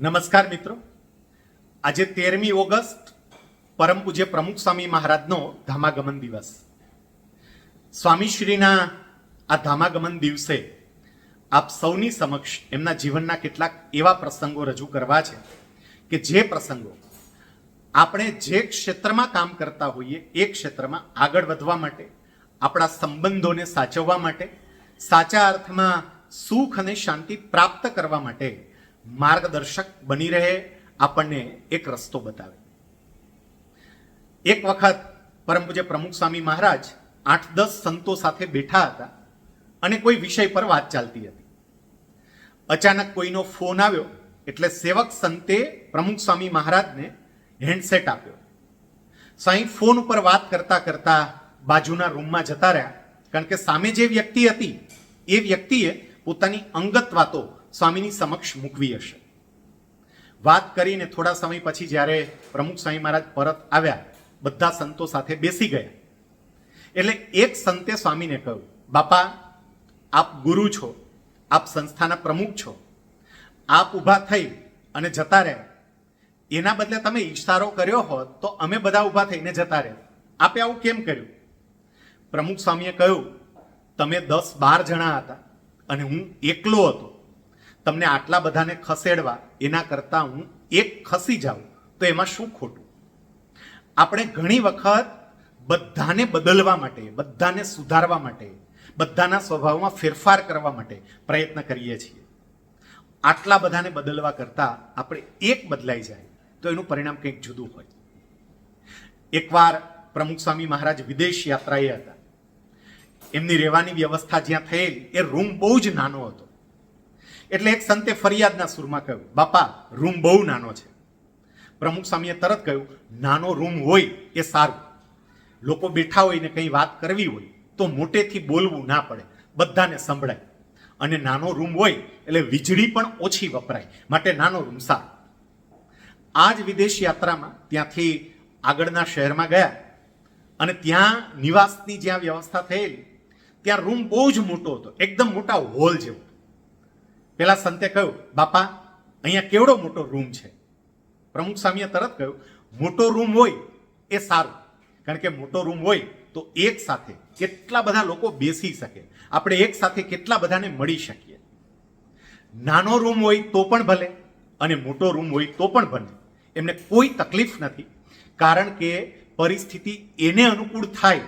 નમસ્કાર મિત્રો. આજે તેરમી ઓગસ્ટ, પરમ પૂજ્ય પ્રમુખ સ્વામી મહારાજનો ધામાગમન દિવસ. સ્વામીશ્રીના આ ધામાગમન દિવસે આપ સૌની સમક્ષ એમના જીવનના કેટલાક એવા પ્રસંગો રજૂ કરવા છે કે જે પ્રસંગો આપણે જે ક્ષેત્રમાં કામ કરતા હોઈએ, એ ક્ષેત્રમાં આગળ વધવા માટે, આપણા સંબંધોને સાચવવા માટે, સાચા અર્થમાં સુખ અને શાંતિ પ્રાપ્ત કરવા માટે માર્ગદર્શક બની રહે, આપણને એક રસ્તો બતાવે. એક વખત પરમ પૂજ્ય પ્રમુખ સ્વામી મહારાજ આઠ દસ સંતો સાથે બેઠા હતા અને કોઈ વિષય પર વાત ચાલતી હતી. અચાનક કોઈનો ફોન આવ્યો, એટલે સેવક સંતે પ્રમુખ સ્વામી મહારાજને હેન્ડસેટ આપ્યો. સાઈ ફોન ઉપર વાત કરતા કરતા બાજુના રૂમમાં જતા રહ્યા, કારણ કે સામે જે વ્યક્તિ હતી, એ વ્યક્તિએ પોતાની અંગત વાતો સ્વામીની સમક્ષ મૂકવી હશે. વાત કરીને થોડા સમય પછી જ્યારે પ્રમુખ સ્વામી મહારાજ પરત આવ્યા, બધા સંતો સાથે બેસી ગયા. એટલે એક સંતે સ્વામીને કહ્યું, બાપા, આપ ગુરુ છો, આપ સંસ્થાના પ્રમુખ છો. આપ ઊભા થઈ અને જતા રહે. એના બદલે તમે ઈશારો કર્યો હોત તો અમે બધા ઊભા થઈને જતા રહે. આપે આવું કેમ કર્યું? પ્રમુખ સ્વામીએ કહ્યું, તમે દસ બાર જણા હતા અને હું એકલો હતો. તમને આટલા બધાને ખસેડવા, એના કરતાં હું એક ખસી જાઉં, તો એમાં શું ખોટું? આપણે ઘણી વખત બધાને બદલવા માટે, બધાને સુધારવા માટે, બધાના સ્વભાવમાં ફેરફાર કરવા માટે પ્રયત્ન કરીએ છીએ. આટલા બધાને બદલવા કરતાં આપણે એક બદલાઈ જાય, તો એનું પરિણામ કંઈક જુદું હોય. એકવાર પ્રમુખ સ્વામી મહારાજ વિદેશ યાત્રાએ હતા. એમની રહેવાની વ્યવસ્થા જ્યાં થયેલી, એ રૂમ બહુ જ નાનો હતો. એટલે એક સંતે ફરિયાદના સુરમાં કહ્યું, બાપા, રૂમ બહુ નાનો છે. પ્રમુખ સ્વામીએ તરત કહ્યું, નાનો રૂમ હોય એ સારું. લોકો બેઠા હોય ને કંઈ વાત કરવી હોય તો મોટેથી બોલવું ના પડે, બધાને સંભળાય. અને નાનો રૂમ હોય એટલે વીજળી પણ ઓછી વપરાય, માટે નાનો રૂમ સારો. આ જ વિદેશ યાત્રામાં ત્યાંથી આગળના શહેરમાં ગયા અને ત્યાં નિવાસની જ્યાં વ્યવસ્થા થયેલી, ત્યાં રૂમ બહુ જ મોટો હતો, એકદમ મોટા હોલ જેવો. પેલા સંતે કહ્યું, બાપા, અહીંયા કેવડો મોટો રૂમ છે? પ્રમુખ સ્વામીએ તરત કહ્યું, મોટો રૂમ હોય એ સારું. કારણ કે મોટો રૂમ હોય તો એક સાથે કેટલા બધા લોકો બેસી શકે. આપણે એક સાથે કેટલા બધાને મળી શકીએ. નાનો રૂમ હોય તો પણ ભલે અને મોટો રૂમ હોય તો પણ ભલે. એમને કોઈ તકલીફ નથી. કારણ કે પરિસ્થિતિ એને અનુકૂળ થાય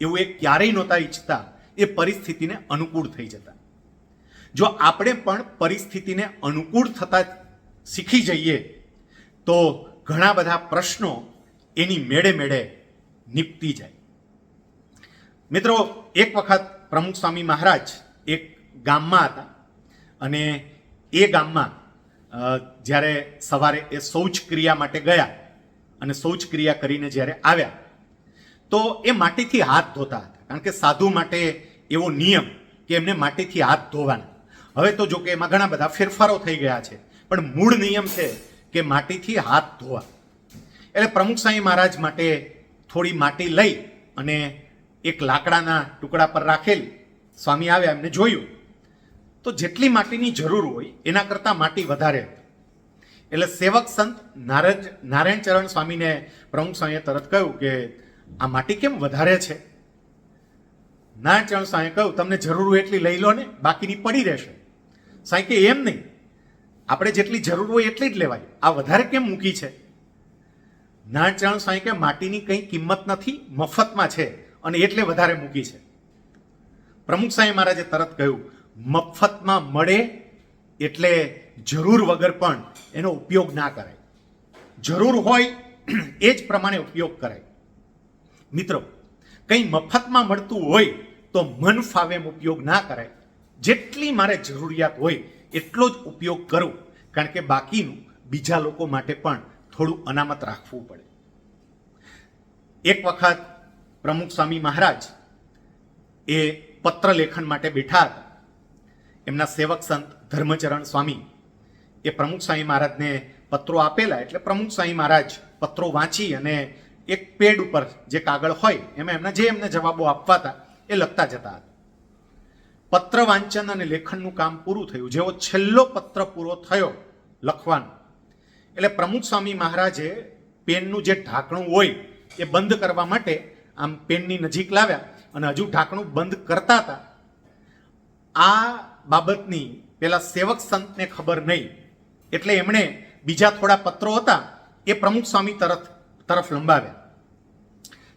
એવું એ ક્યારેય નહોતા ઈચ્છતા. એ પરિસ્થિતિને અનુકૂળ થઈ જતા. જો આપણે પણ પરિસ્થિતિને અનુકૂળ થતા શીખી જઈએ, તો ઘણા બધા પ્રશ્નો એની મેળે મેળે નીપતી જાય. મિત્રો, એક વખત પ્રમુખ સ્વામી મહારાજ એક ગામમાં હતા અને એ ગામમાં જ્યારે સવારે એ શૌચક્રિયા માટે ગયા અને શૌચક્રિયા કરીને જ્યારે આવ્યા, તો એ માટીથી હાથ ધોતા હતા. કારણ કે સાધુ માટે એવો નિયમ કે એમને માટીથી હાથ ધોવાના. હવે તો જો કે એમાં ઘણા બધા ફેરફારો થઈ ગયા છે. પણ મૂળ નિયમ છે કે માટીથી હાથ ધોવા. એટલે પ્રમુખ સ્વામી મહારાજ માટે થોડી માટી લઈ અને એક લાકડાના ટુકડા પર રાખેલ સ્વામી આવ્યા એમને જોયું. તો જેટલી માટીની જરૂર હોય એના કરતાં માટી વધારે એટલે સેવક સંત નારજ, નારાયણ ચરણ સ્વામીને પ્રમુખ સ્વામીએ તરત કહ્યું કે આ માટી કેમ વધારે છે? નારાયણ ચરણ સ્વામીએ કહ્યું, તમને જરૂર એટલી લઈ લો ને, બાકીની પડી રહેશે. સાંઈ કે એમ નહીં. આપણે જેટલી જરૂર હોય એટલી જ લેવાય. આ વધારે કેમ મૂકી છે? નારાયણ સ્વામી કે માટીની કંઈ કિંમત નથી, મફતમાં છે અને એટલે વધારે મૂકી છે. પ્રમુખ સ્વામી મહારાજે તરત કહ્યું, મફતમાં મળે એટલે જરૂર વગર પણ એનો ઉપયોગ ના કરાય. જરૂર હોય એ જ પ્રમાણે ઉપયોગ કરાય. મિત્રો, કંઈ મફતમાં મળતું હોય તો મન ફાવે ઉપયોગ ના કરાય. જેટલી મારે જરૂરિયાત હોય, એટલો જ ઉપયોગ કરું. કારણ કે બાકીનું બીજા લોકો માટે પણ થોડું અનામત રાખવું પડે. એક વખત પ્રમુખ સ્વામી મહારાજ એ પત્ર લેખન માટે બેઠા હતા. એમના સેવક સંત ધર્મચરણ સ્વામી એ પ્રમુખ સ્વામી મહારાજને પત્રો આપેલા, એટલે પ્રમુખ સ્વામી મહારાજ પત્રો વાંચી અને એક પેડ ઉપર જે કાગળ હોય, એમાં એમના જે એમને જવાબો આપવા હતા, એ લખતા જતા હતા. પત્ર વાંચન અને લેખનનું કામ પૂરું થયું. જેવો છેલ્લો પત્ર પૂરો થયો લખવાનો. એટલે પ્રમુખ સ્વામી મહારાજે પેનનું જે ઢાંકણું હોય એ બંધ કરવા માટે આમ પેનની નજીક લાવ્યા અને હજુ ઢાંકણું બંધ કરતા હતા. આ બાબતની પેલા સેવક સંતને ખબર નહીં. એટલે એમણે બીજા થોડા પત્રો હતા એ પ્રમુખ સ્વામી તરફ તરફ લંબાવ્યા.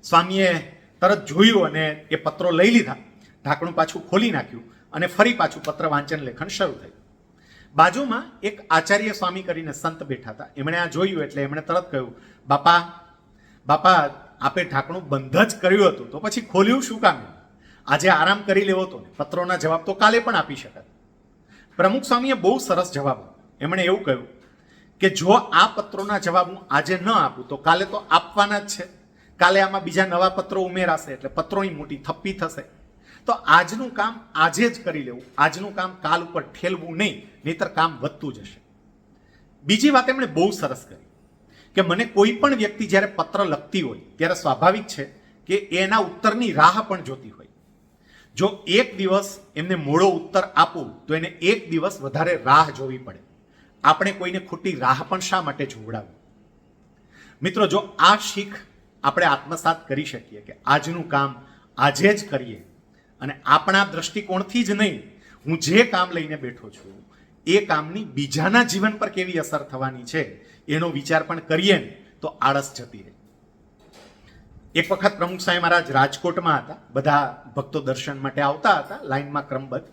સ્વામીએ તરત જોયું અને એ પત્રો લઈ લીધા. ઢાંકણું પાછું ખોલી નાખ્યું અને ફરી પાછું પત્ર વાંચન લેખન શરૂ થયું. બાજુમાં એક આચાર્ય સ્વામી કરીને સંત બેઠા હતા. એમણે આ જોયું એટલે એમણે તરત કહ્યું, બાપા બાપા, આપે ઢાંકણું બંધ જ કર્યું હતું, તો પછી ખોલ્યું શું કામ આજે આરામ કરી લેવો તો પત્રોના જવાબ તો કાલે પણ આપી શકત પ્રમુખ સ્વામીએ બહુ સરસ જવાબ એમણે એવું કહ્યું કે, જો આ પત્રોના જવાબ હું આજે ન આપું, તો કાલે તો આપવાના જ છે. કાલે આમાં બીજા નવા પત્રો ઉમેરાશે એટલે પત્રોની મોટી થપ્પી થશે. તો આજનું કામ આજે જ કરી લેવું. આજનું કામ કાલ ઉપર ઠેલવું નહીં, નહીતર કામ વધતું જશે. બીજી વાત એમણે બહુ સરસ કરી, કે મને કોઈ પણ વ્યક્તિ જ્યારે પત્ર લખતી હોય, ત્યારે સ્વાભાવિક છે કે એના ઉત્તરની રાહ પણ જોતી હોય. જો એક દિવસ એમને મોડો ઉત્તર આપું, તો એને એક દિવસ વધારે રાહ જોવી પડે. આપણે કોઈને ખોટી રાહ પણ શા માટે જોવડાવવી મિત્રો, જો આ શીખ આપણે આત્મસાત કરી શકીએ કે આજનું કામ આજે જ કરીએ અને આપણા દ્રષ્ટિકોણથી જ નહીં, હું જે કામ લઈને બેઠો છું, એ કામની બીજાના જીવન પર કેવી અસર થવાની છે, એનો વિચાર પણ કરીએ ને, તો આળસ જતી રહે. એક વખત પ્રમુખ સાંઈ મહારાજ રાજકોટમાં હતા, બધા ભક્તો દર્શન માટે આવતા હતા લાઈનમાં ક્રમબદ્ધ.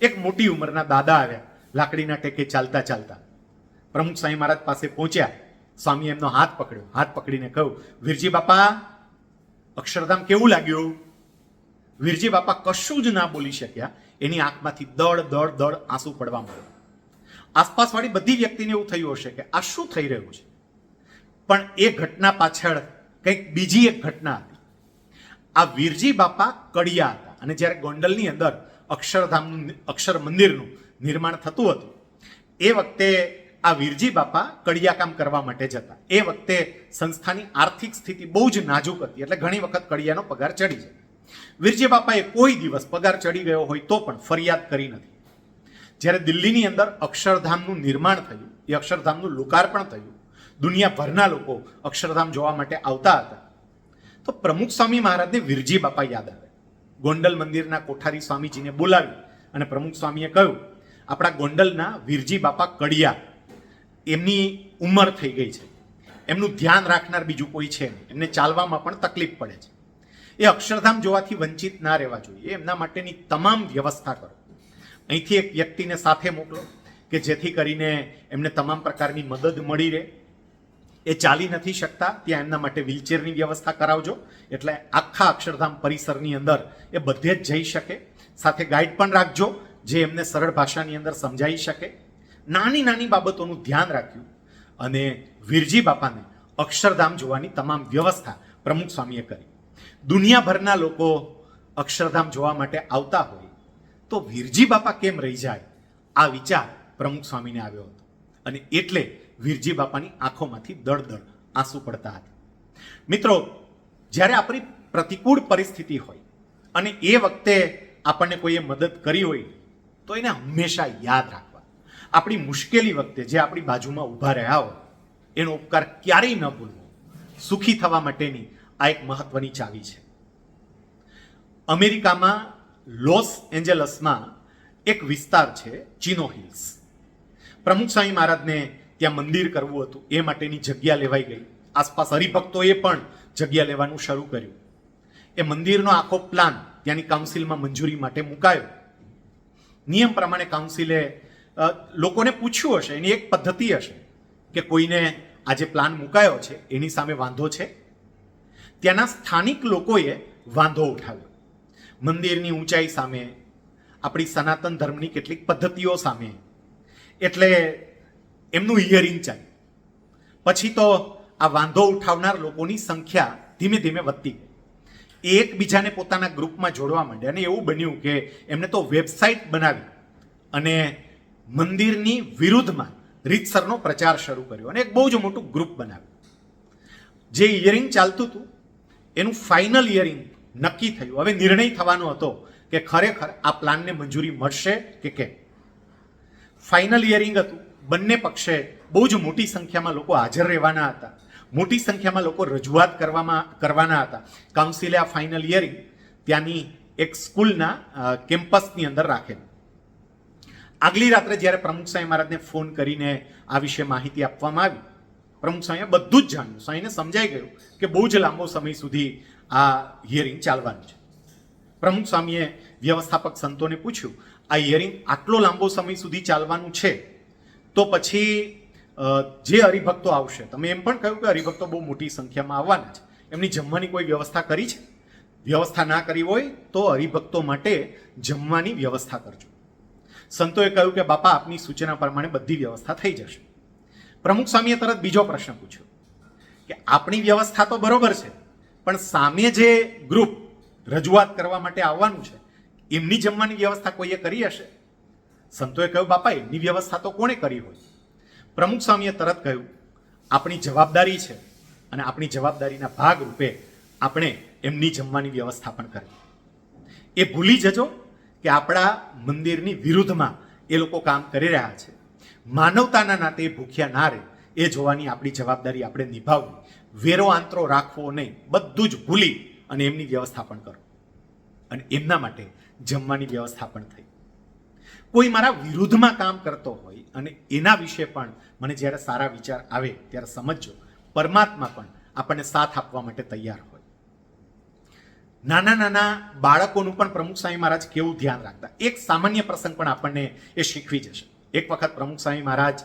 એક મોટી ઉંમરના દાદા આવ્યા, લાકડીના ટેકે ચાલતા ચાલતા. પ્રમુખ સાંઈ મહારાજ પાસે પહોંચ્યા, સ્વામી એમનો હાથ પકડ્યો, હાથ પકડીને કહ્યું, વીરજી બાપા, અક્ષરધામ કેવું લાગ્યું? વીરજી બાપા કશું જ ના બોલી શક્યા. એની આંખમાંથી દળ દળ દળ આંસુ પડવા માંડ્યા. આસપાસવાળી બધી વ્યક્તિને એવું થયું હશે કે આ શું થઈ રહ્યું છે? પણ એ ઘટના પાછળ કંઈક બીજી એક ઘટના હતી. આ વીરજી બાપા કડિયા હતા. અને જ્યારે ગોંડલની અંદર અક્ષરધામનું અક્ષર મંદિરનું નિર્માણ થતું હતું, એ વખતે આ વીરજી બાપા કડિયા કામ કરવા માટે જતા. એ વખતે સંસ્થાની આર્થિક સ્થિતિ બહુ જ નાજુક હતી. એટલે ઘણી વખત કડિયાનો પગાર ચડી જાય. વીરજી બાપાએ કોઈ દિવસ પગાર ચડી ગયો હોય તો પણ ફરિયાદ કરી નથી. જ્યારે દિલ્હીની અંદર અક્ષરધામનું નિર્માણ થયું, એ અક્ષરધામનું લોકાર્પણ થયું, દુનિયાભરના લોકો અક્ષરધામ જોવા માટે આવતા હતા, તો પ્રમુખ સ્વામી મહારાજને વીરજી બાપા યાદ આવે. ગોંડલ મંદિરના કોઠારી સ્વામીજીને બોલાવી અને પ્રમુખ સ્વામીએ કહ્યું, આપણા ગોંડલના વીરજી બાપા કડિયા, એમની ઉંમર થઈ ગઈ છે. એમનું ધ્યાન રાખનાર બીજું કોઈ છે એમને ચાલવામાં પણ તકલીફ પડે છે. એ અક્ષરધામ જોવાથી વંચિત ના રહેવા જોઈએ. એમના માટેની તમામ વ્યવસ્થા કરો. અહીંથી એક વ્યક્તિને સાથે મોકલો કે જેથી કરીને એમને તમામ પ્રકારની મદદ મળી રહે. એ ચાલી નથી શકતા, ત્યાં એમના માટે વ્હીલચેરની વ્યવસ્થા કરાવજો. એટલે આખા અક્ષરધામ પરિસરની અંદર એ બધે જ જઈ શકે. સાથે ગાઈડ પણ રાખજો, જે એમને સરળ ભાષાની અંદર સમજાઈ શકે. નાની નાની બાબતોનું ધ્યાન રાખ્યું. અને વીરજી બાપાને અક્ષરધામ જોવાની તમામ વ્યવસ્થા પ્રમુખ સ્વામીએ કરી. દુનિયાભરના લોકો અક્ષરધામ જોવા માટે આવતા હોય, તો વીરજી બાપા કેમ રહી જાય? આ વિચાર પ્રમુખ સ્વામીને આવ્યો હતો. અને એટલે વીરજી બાપાની આંખોમાંથી દળદળ આંસુ પડતા હતા. મિત્રો, જ્યારે આપણી પ્રતિકૂળ પરિસ્થિતિ હોય અને એ વખતે આપણને કોઈએ મદદ કરી હોય, તો એને હંમેશા યાદ રાખવા. આપણી મુશ્કેલી વખતે જે આપણી બાજુમાં ઊભા રહ્યા હોય, એનો ઉપકાર ક્યારેય ન ભૂલવો. સુખી થવા માટેની આ એક મહત્વની ચાવી છે. અમેરિકામાં લોસ એન્જલસમાં એક વિસ્તાર છે, ચીનો હિલ્સ. પ્રમુખ સ્વામી મહારાજને ત્યાં મંદિર કરવું હતું, એ માટેની જગ્યા લેવાઈ ગઈ. આસપાસ હરિભક્તોએ પણ જગ્યા લેવાનું શરૂ કર્યું. એ મંદિરનો આખો પ્લાન ત્યાંની કાઉન્સિલમાં મંજૂરી માટે મુકાયો. નિયમ પ્રમાણે કાઉન્સિલે લોકોને પૂછ્યું હશે, એની એક પદ્ધતિ હશે કે કોઈને આ જે પ્લાન મુકાયો છે, એની સામે વાંધો છે? ત્યાંના સ્થાનિક લોકોએ વાંધો ઉઠાવ્યો. મંદિરની ઊંચાઈ સામે, આપણી સનાતન ધર્મની કેટલીક પદ્ધતિઓ સામે. એટલે એમનું હિયરિંગ ચાલ્યું. પછી તો આ વાંધો ઉઠાવનાર લોકોની સંખ્યા ધીમે ધીમે વધતી એકબીજાને પોતાના ગ્રુપમાં જોડવા માંડ્યા અને એવું બન્યું કે એમને તો વેબસાઇટ બનાવી અને મંદિરની વિરુદ્ધમાં રીતસરનો પ્રચાર શરૂ કર્યો અને એક બહુ જ મોટું ગ્રુપ બનાવ્યું. જે હિયરિંગ ચાલતું હતું એનું ફાઇનલ હિયરિંગ નક્કી થયું. હવે નિર્ણય થવાનો હતો કે ખરેખર આ પ્લાનને મંજૂરી મળશે કે કેમ? ફાઇનલ હિયરિંગ હતું. બંને પક્ષે બહુ જ મોટી સંખ્યામાં લોકો હાજર રહેવાના હતા. મોટી સંખ્યામાં લોકો રજૂઆત કરવામાં, કરવાના હતા. કાઉન્સિલે આ ફાઇનલ હિયરિંગ ત્યાંની એક સ્કૂલના કેમ્પસની અંદર રાખેલું. આગલી રાત્રે જ્યારે પ્રમુખ સાંઈ મહારાજને ફોન કરીને આ વિશે માહિતી આપવામાં આવી પ્રમુખ સ્વામીએ બધું જ જાણ્યું. સ્વામીને સમજાઈ ગયું કે બહુ જ લાંબો સમય સુધી આ હિયરિંગ ચાલવાનું છે. પ્રમુખ સ્વામીએ વ્યવસ્થાપક સંતોને પૂછ્યું, આ હિયરિંગ આટલો લાંબો સમય સુધી ચાલવાનું છે? તો પછી જે હરિભક્તો આવશે, તમે એમ પણ કહ્યું કે હરિભક્તો બહુ મોટી સંખ્યામાં આવવાના છે. એમની જમવાની કોઈ વ્યવસ્થા કરી છે? વ્યવસ્થા ના કરી હોય તો હરિભક્તો માટે જમવાની વ્યવસ્થા કરજો. સંતોએ કહ્યું કે, બાપા, આપની સૂચના પ્રમાણે બધી વ્યવસ્થા થઈ જશે. પ્રમુખ સ્વામીએ તરત બીજો પ્રશ્ન પૂછ્યો કે આપણી વ્યવસ્થા તો બરોબર છે, પણ સામે જે ગ્રુપ રજૂઆત કરવા માટે આવવાનું છે, એમની જમવાની વ્યવસ્થા કોઈએ કરી હશે? સંતોએ કહ્યું, બાપા, એમની વ્યવસ્થા તો કોણે કરી હોય? પ્રમુખ સ્વામીએ તરત કહ્યું, આપણી જવાબદારી છે અને આપણી જવાબદારીના ભાગ રૂપે આપણે એમની જમવાની વ્યવસ્થા પણ કરવી એ ભૂલી જજો કે આપણા મંદિરની વિરુદ્ધમાં એ લોકો કામ કરી રહ્યા છે. માનવતાના નાતે ભૂખ્યા ના રહે, એ જોવાની આપણી જવાબદારી આપણે નિભાવવી. વેરો આંતરો રાખવો નહીં, બધું જ ભૂલી અને એમની વ્યવસ્થા પણ કરો. અને એમના માટે જમવાની વ્યવસ્થા પણ થઈ. કોઈ મારા વિરુદ્ધમાં કામ કરતો હોય અને એના વિશે પણ મને જ્યારે સારા વિચાર આવે ત્યારે સમજજો, પરમાત્મા પણ આપણને સાથ આપવા માટે તૈયાર હોય. નાના નાના બાળકોનું પણ પ્રમુખ સ્વામી મહારાજ કેવું ધ્યાન રાખતા? એક સામાન્ય પ્રસંગ પણ આપણને એ શીખવી જશે. એક વખત પ્રમુખ સ્વામી મહારાજ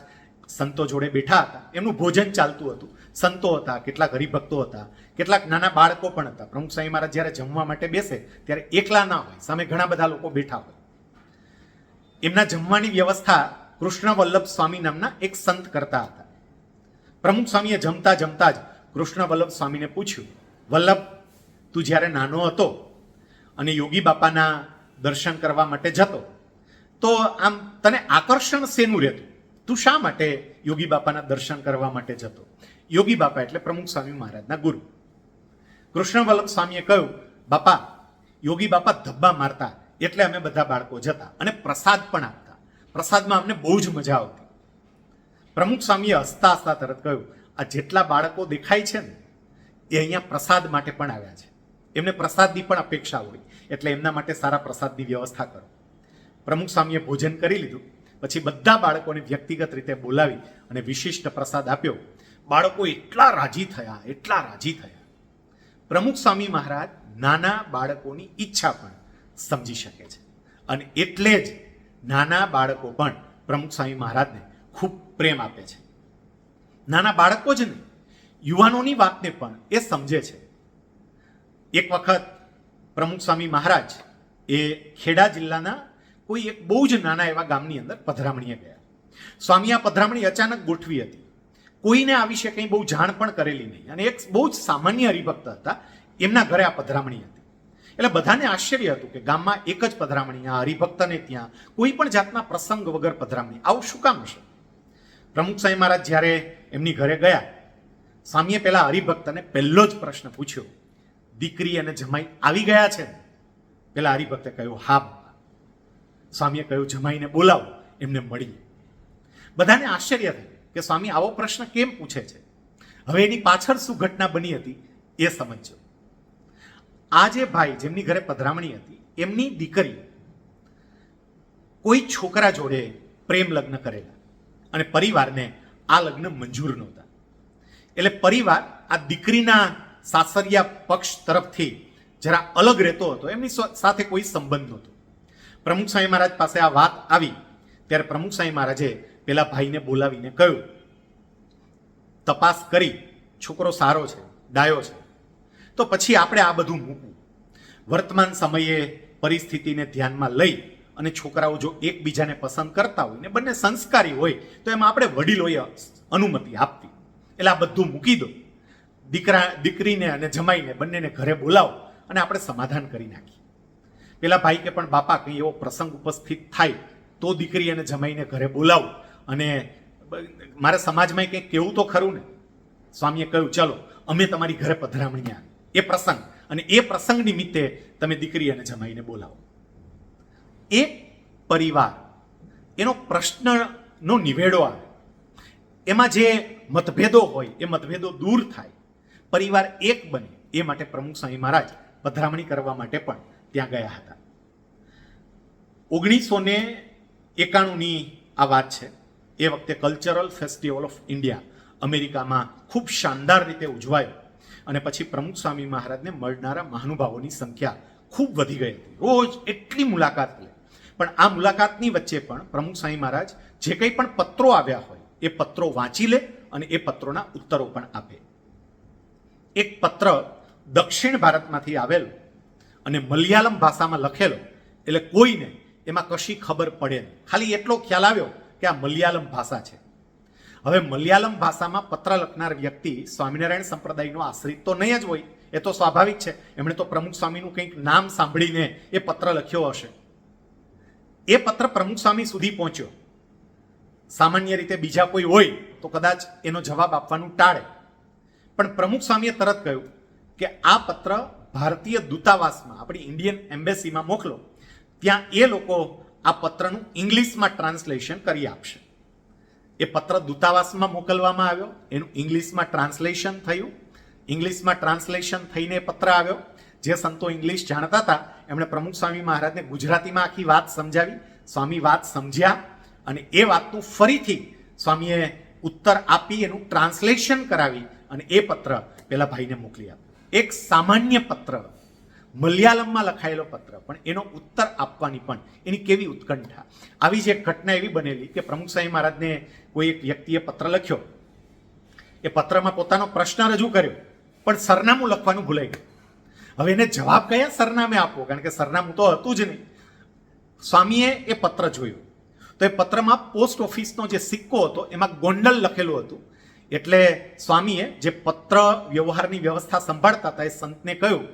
સંતો જોડે બેઠા હતા. એમનું ભોજન ચાલતું હતું. સંતો હતા, કેટલાક હરિભક્તો હતા, કેટલાક નાના બાળકો પણ હતા. પ્રમુખ સ્વામી મહારાજ જ્યારે જમવા માટે બેસે, ત્યારે એકલા ના હોય, સામે ઘણા બધા લોકો બેઠા હોય. એમના જમવાની વ્યવસ્થા કૃષ્ણ વલ્લભ સ્વામી નામના એક સંત કરતા હતા. પ્રમુખ સ્વામીએ જમતા જમતા જ કૃષ્ણ વલ્લભ સ્વામીને પૂછ્યું, વલ્લભ, તું જ્યારે નાનો હતો અને યોગી બાપાના દર્શન કરવા માટે જતો તો આમ તને આકર્ષણ શેનું રહેતું? તું શા માટે યોગી બાપાના દર્શન કરવા માટે જતો? યોગી બાપા એટલે પ્રમુખ સ્વામી મહારાજના ગુરુ. કૃષ્ણ વલ્લભ સ્વામીએ કહ્યું, બાપા, યોગી બાપા ધબ્બા મારતા એટલે અમે બધા બાળકો જતા અને પ્રસાદ પણ આપતા. પ્રસાદમાં અમને બહુ જ મજા આવતી. પ્રમુખ સ્વામીએ હસતા હસતા તરત કહ્યું, આ જેટલા બાળકો દેખાય છે ને, એ અહીંયા પ્રસાદ માટે પણ આવ્યા છે. એમને પ્રસાદની પણ અપેક્ષા હોય. એટલે એમના માટે સારા પ્રસાદની વ્યવસ્થા કરો. પ્રમુખ સ્વામીએ ભોજન કરી લીધું. પછી બધા બાળકોને વ્યક્તિગત રીતે બોલાવી અને વિશિષ્ટ પ્રસાદ આપ્યો. બાળકો એટલા રાજી થયા, એટલા રાજી થયા. પ્રમુખ સ્વામી મહારાજ નાના બાળકોની ઈચ્છા પણ સમજી શકે છે. અને એટલે જ નાના બાળકો પણ પ્રમુખ સ્વામી મહારાજને ખૂબ પ્રેમ આપે છે. નાના બાળકો જ નહીં, યુવાનોની વાતને પણ એ સમજે છે. એક વખત પ્રમુખ સ્વામી મહારાજ એ ખેડા જિલ્લાના કોઈ એક બહુ જ નાના એવા ગામની અંદર પધરામણીએ ગયા. સ્વામી આ પધરામણી અચાનક ગોઠવી હતી. કોઈને આ વિશે કંઈ બહુ જાણ પણ કરેલી નહીં. અને એક બહુ જ સામાન્ય હરિભક્ત હતા. એમના ઘરે આ પધરામણી હતી. એટલે બધાને આશ્ચર્ય હતું કે ગામમાં એક જ પધરામણી, આ હરિભક્તને ત્યાં કોઈ પણ જાતના પ્રસંગ વગર પધરામણી. આવું શું કામ હશે? પ્રમુખ સાંઈ મહારાજ જ્યારે એમની ઘરે ગયા, સ્વામીએ પહેલા હરિભક્તને પહેલો જ પ્રશ્ન પૂછ્યો, દીકરી અને જમાઈ આવી ગયા છે? પેલા હરિભક્તે કહ્યું, હા સ્વામીએ કહ્યું, જમાઈને બોલાવો. એમને મળીએ બધાને આશ્ચર્ય થયું કે સ્વામી આવો પ્રશ્ન કેમ પૂછે છે? હવે એની પાછળ શું ઘટના બની હતી એ સમજો આ જે ભાઈ જેમની ઘરે પધરામણી હતી, એમની દીકરી કોઈ છોકરા જોડે પ્રેમ લગ્ન કરેલા અને પરિવારને આ લગ્ન મંજૂર નહોતા. એટલે પરિવાર આ દીકરીના સાસરિયા પક્ષ તરફથી જરા અલગ રહેતો હતો, એમની સાથે કોઈ સંબંધ નહોતો. પ્રમુખ સ્વામી મહારાજ પાસે આ વાત આવી. ત્યારે પ્રમુખ સ્વામી મહારાજે પેલા ભાઈને બોલાવીને કહ્યું, તપાસ કરી, છોકરો સારો છે, ડાયો છે. તો પછી આપણે આ બધું મૂકવું. વર્તમાન સમયે પરિસ્થિતિને ધ્યાનમાં લઈ અને છોકરાઓ જો એકબીજાને પસંદ કરતા હોય ને બંને સંસ્કારી હોય, તો એમાં આપણે વડીલોએ અનુમતિ આપવી. એટલે આ બધું મૂકી દો. દીકરા, દીકરીને અને જમાઈને બંનેને ઘરે બોલાવો અને આપણે સમાધાન કરી નાખીએ. પેલા ભાઈ કે પણ, બાપા, કંઈ એવો પ્રસંગ ઉપસ્થિત થાય તો દીકરી અને જમાઈને ઘરે બોલાવો. અને મારે સમાજમાં કંઈક કેવું તો ખરું ને? સ્વામીએ કહ્યું, ચલો, અમે તમારી ઘરે પધરામણી આવી એ પ્રસંગ. અને એ પ્રસંગ નિમિત્તે તમે દીકરી અને જમાઈને બોલાવો. એ પરિવાર, એનો પ્રશ્નનો નિવેડો આવે. એમાં જે મતભેદો હોય, એ મતભેદો દૂર થાય. પરિવાર એક બને, એ માટે પ્રમુખ સ્વામી મહારાજ પધરામણી કરવા માટે પણ ત્યાં ગયા હતા. ઓગણીસો ને એકાણુંની આ વાત છે. એ વખતે કલ્ચરલ ફેસ્ટિવલ ઓફ ઇન્ડિયા અમેરિકામાં ખૂબ શાનદાર રીતે ઉજવાયો. અને પછી પ્રમુખ સ્વામી મહારાજને મળનારા મહાનુભાવોની સંખ્યા ખૂબ વધી ગઈ હતી. રોજ એટલી મુલાકાત લે. પણ આ મુલાકાતની વચ્ચે પણ પ્રમુખ સ્વામી મહારાજ જે કંઈ પણ પત્રો આવ્યા હોય, એ પત્રો વાંચી લે અને એ પત્રોના ઉત્તરો પણ આપે. એક પત્ર દક્ષિણ ભારતમાંથી આવેલો અને મલયાલમ ભાષામાં લખેલો. એટલે કોઈને એમાં કશી ખબર પડે નહીં. ખાલી એટલો ખ્યાલ આવ્યો કે આ મલયાલમ ભાષા છે. હવે મલયાલમ ભાષામાં પત્ર લખનાર વ્યક્તિ સ્વામિનારાયણ સંપ્રદાયનો આશ્રિત તો નહીં જ હોય, એ તો સ્વાભાવિક છે. એમણે તો પ્રમુખ સ્વામીનું કંઈક નામ સાંભળીને એ પત્ર લખ્યો હશે. એ પત્ર પ્રમુખ સ્વામી સુધી પહોંચ્યો. સામાન્ય રીતે બીજા કોઈ હોય તો કદાચ એનો જવાબ આપવાનું ટાળે. પણ પ્રમુખ સ્વામીએ તરત કહ્યું કે આ પત્ર ભારતીય દૂતાવાસમાં, આપણી ઇન્ડિયન એમ્બેસીમાં મોકલો, ત્યાં એ લોકો આ પત્રનું ઇંગ્લિશમાં ટ્રાન્સલેશન કરી આપશે. એ પત્ર દૂતાવાસમાં મોકલવામાં આવ્યો, એનું ઇંગ્લિશમાં ટ્રાન્સલેશન થયું. ઇંગ્લિશમાં ટ્રાન્સલેશન થઈને પત્ર આવ્યો. જે સંતો ઇંગ્લિશ જાણતા હતા, એમણે પ્રમુખ સ્વામી મહારાજને ગુજરાતીમાં આખી વાત સમજાવી. સ્વામી વાત સમજ્યા અને એ વાતનું ફરીથી સ્વામીએ ઉત્તર આપી, એનું ટ્રાન્સલેશન કરાવી અને એ પત્ર પેલા ભાઈને મોકલી આપ્યો. એક સામાન્ય પત્ર, મલયાલમમાં લખાયેલો પત્ર, પણ એનો ઉત્તર આપવાની પણ એની કેવી ઉત્કંઠા? આવી જે ઘટના એવી બનેલી કે પ્રમુખ સ્વામી મહારાજને કોઈ એક વ્યક્તિએ પત્ર લખ્યો. એ પત્રમાં પોતાનો પ્રશ્ન રજૂ કર્યો, પણ સરનામું લખવાનું ભૂલાઈ ગયું. હવે એને જવાબ કયા સરનામે આપવો? કારણ કે સરનામું તો હતું જ નહીં. સ્વામીએ એ પત્ર જોયું. તો એ પત્રમાં પોસ્ટ ઓફિસનો જે સિક્કો હતો, એમાં ગોંડલ લખેલું હતું. એટલે સ્વામીએ જે પત્ર વ્યવહારની વ્યવસ્થા સંભાળતા હતા એ સંતને કહ્યું,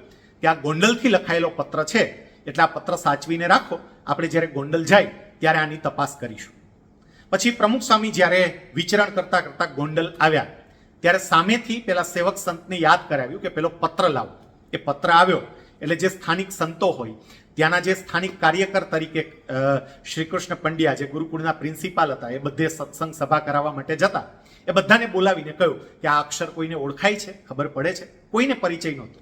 કે આ ગોંડલથી લખાયેલો પત્ર છે, એટલે આ પત્ર સાચવીને રાખો. આપણે જ્યારે ગોંડલ જાય, ત્યારે આની તપાસ કરીશું. પછી પ્રમુખ સ્વામી જ્યારે વિચરણ કરતા કરતા ગોંડલ આવ્યા, ત્યારે સામેથી પેલા સેવક સંતને યાદ કરાવ્યું કે પેલો પત્ર લાવો. એ પત્ર આવ્યો, એટલે જે સ્થાનિક સંતો હોય, ત્યાંના જે સ્થાનિક કાર્યકર તરીકે શ્રીકૃષ્ણ શ્રી કૃષ્ણ પંડ્યા, જે ગુરુકુળના પ્રિન્સિપાલ હતા, એ બધે સત્સંગ સભા કરાવવા માટે જતા. એ બધાને બોલાવીને કહ્યું કે આ અક્ષર કોઈને ઓળખાય છે, ખબર પડે છે. કોઈને પરિચય નહોતો.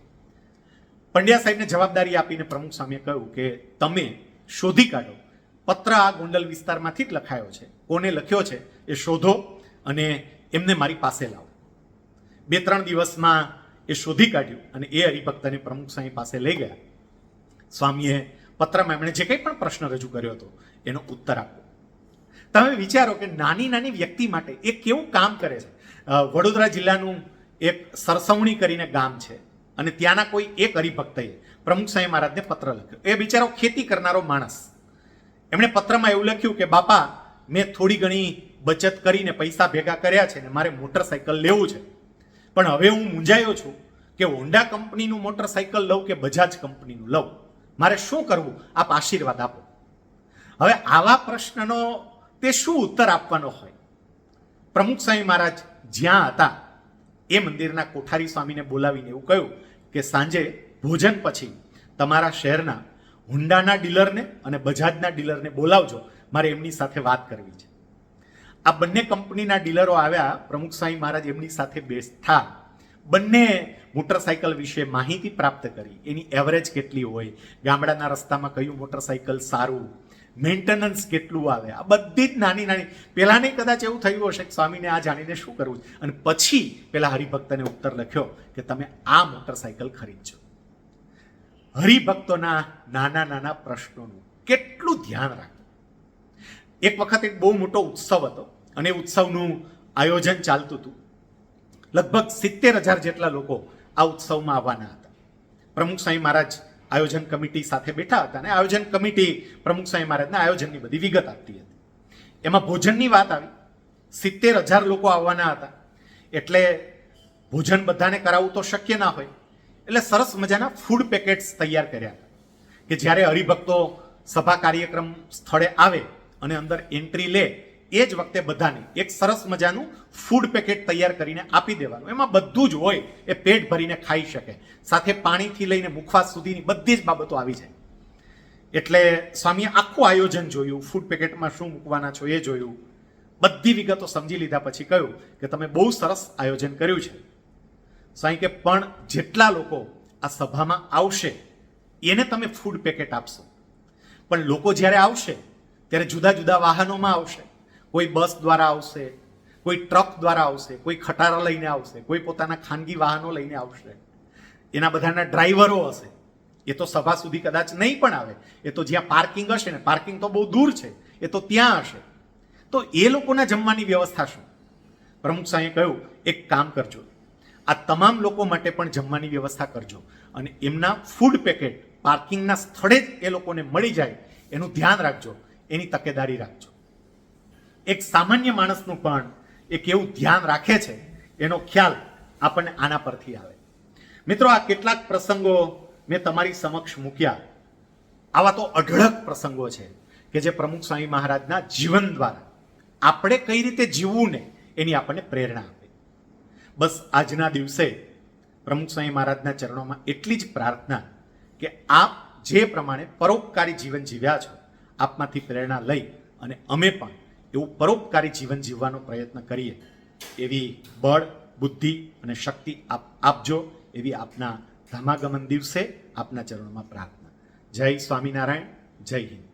પંડ્યા સાહેબને જવાબદારી આપીને પ્રમુખ સ્વામીએ કહ્યું કે તમે શોધી કાઢો. પત્ર આ ગોંડલ વિસ્તારમાંથી જ લખાયો છે. કોને લખ્યો છે એ શોધો અને એમને મારી પાસે લાવો. બે ત્રણ દિવસમાં એ શોધી કાઢ્યું અને એ હરિભક્તને પ્રમુખ સ્વામી પાસે લઈ ગયા. સ્વામીએ પત્રમાં એમણે જે કંઈ પણ પ્રશ્ન રજૂ કર્યો હતો, એનો ઉત્તર આપ્યો. તમે વિચારો કે નાની નાની વ્યક્તિ માટે એ કેવું કામ કરે છે? વડોદરા જિલ્લાનું એક સરસવણી કરીને ગામ છે અને ત્યાંના કોઈ એક હરિભક્તએ પ્રમુખ સ્વામી મહારાજને પત્ર લખ્યો. એ બિચારો ખેતી કરનારો માણસ. એમણે પત્રમાં એવું લખ્યું કે, બાપા, મેં થોડી ઘણી બચત કરીને પૈસા ભેગા કર્યા છે ને મારે મોટરસાયકલ લેવું છે. પણ હવે હું મૂંઝાયો છું કે હોન્ડા કંપનીનું મોટરસાયકલ લઉં કે બજાજ કંપનીનું લઉં? મારે શું કરવું? આપ આશીર્વાદ આપો. હવે આવા પ્રશ્નનો તે શું ઉત્તર આપવાનો હોય? પ્રમુખ સ્વામી મહારાજ જ્યાં હતા, એ મંદિરના કોઠારી સ્વામીને બોલાવીને એવું કહ્યું કે સાંજે ભોજન પછી તમારા શહેરના હુંડાના ડીલરને અને બજાજના ડીલરને બોલાવજો. મારે એમની સાથે વાત કરવી છે. આ બંને કંપનીના ડીલરો આવ્યા, પ્રમુખ સ્વામી મહારાજ એમની સાથે બેસતા. બંને મોટરસાયકલ વિશે માહિતી પ્રાપ્ત કરી. એની એવરેજ કેટલી હોય? ગામડાના રસ્તામાં કયું મોટરસાયકલ સારું? મેન્ટેનન્સ કેટલું આવે? આ બધી જ નાની નાની પહેલાંને કદાચ એવું થયું હશે કે સ્વામીને આ જાણીને શું કરવું અને પછી પેલા હરિભક્તને ઉત્તર લખ્યો કે તમે આ મોટરસાયકલ ખરીદજો. હરિભક્તોના નાના નાના પ્રશ્નોનું કેટલું ધ્યાન રાખવું એક વખત એક બહુ મોટો ઉત્સવ હતો અને ઉત્સવનું આયોજન ચાલતું હતું. લગભગ સિત્તેર હજાર જેટલા લોકો આ ઉત્સવમાં આવવાના હતા. પ્રમુખ સ્વામી મહારાજ આયોજન કમિટી સાથે બેઠા હતા અને આયોજન કમિટી પ્રમુખ સ્વામી મહારાજના આયોજનની બધી વિગત આપતી હતી. એમાં ભોજનની વાત આવી. સિત્તેર હજાર લોકો આવવાના હતા. એટલે ભોજન બધાને કરાવવું તો શક્ય ના હોય. એટલે સરસ મજાના ફૂડ પેકેટ્સ તૈયાર કર્યા હતા. કે જ્યારે હરિભક્તો સભા કાર્યક્રમ સ્થળે આવે અને અંદર એન્ટ્રી લે એ જ વખતે બધાને એક સરસ મજાનું ફૂડ પેકેટ તૈયાર કરીને આપી દેવાનું. એમાં બધું જ હોય એ પેટ ભરીને ખાઈ શકે. સાથે પાણીથી લઈને મુખવાસ સુધીની બધી જ બાબતો આવી જાય. એટલે સ્વામીએ આખું આયોજન જોયું ફૂડ પેકેટમાં શું મૂકવાના છો એ જોયું. બધી વિગતો સમજી લીધા પછી કહ્યું કે તમે બહુ સરસ આયોજન કર્યું છે. સાંઈ કે, પણ જેટલા લોકો આ સભામાં આવશે, એને તમે ફૂડ પેકેટ આપશો. પણ લોકો જ્યારે આવશે, ત્યારે જુદા જુદા વાહનોમાં આવશે. કોઈ બસ દ્વારા આવશે, કોઈ ટ્રક દ્વારા આવશે, કોઈ ખટારા લઈને આવશે, કોઈ પોતાના ખાનગી વાહનો લઈને આવશે. એના બધાના ડ્રાઈવરો હશે. એ તો સભા સુધી કદાચ નહીં પણ આવે. એ તો જ્યાં પાર્કિંગ હશે ને, પાર્કિંગ તો બહુ દૂર છે, એ તો ત્યાં હશે. તો એ લોકોના જમવાની વ્યવસ્થા શું? પ્રમુખ સાંઈએ કહ્યું, એક કામ કરજો. આ તમામ લોકો માટે પણ જમવાની વ્યવસ્થા કરજો. અને એમના ફૂડ પેકેટ પાર્કિંગના સ્થળે જ એ લોકોને મળી જાય, એનું ધ્યાન રાખજો. એની તકેદારી રાખજો. એક સામાન્ય માણસનું પણ એ કેવું ધ્યાન રાખે છે, એનો ખ્યાલ આપણને આના પરથી આવે. મિત્રો, આ કેટલાક પ્રસંગો મેં તમારી સમક્ષ મૂક્યા. આવા તો અઢળક પ્રસંગો છે કે જે પ્રમુખ સ્વામી મહારાજના જીવન દ્વારા આપણે કઈ રીતે જીવવું ને એની આપણને પ્રેરણા આપે. બસ આજના દિવસે પ્રમુખ સ્વામી મહારાજના ચરણોમાં એટલી જ પ્રાર્થના કે આપ જે પ્રમાણે પરોપકારી જીવન જીવ્યા છો, આપમાંથી પ્રેરણા લઈ અને અમે પણ એવું પરોપકારી જીવન જીવવાનો પ્રયત્ન કરીએ. એવી બળ, બુદ્ધિ અને શક્તિ આપ, આપજો. એવી આપના ધમાગમન દિવસે આપના ચરણોમાં પ્રાર્થના. જય સ્વામિનારાયણ, જય હિન્દ.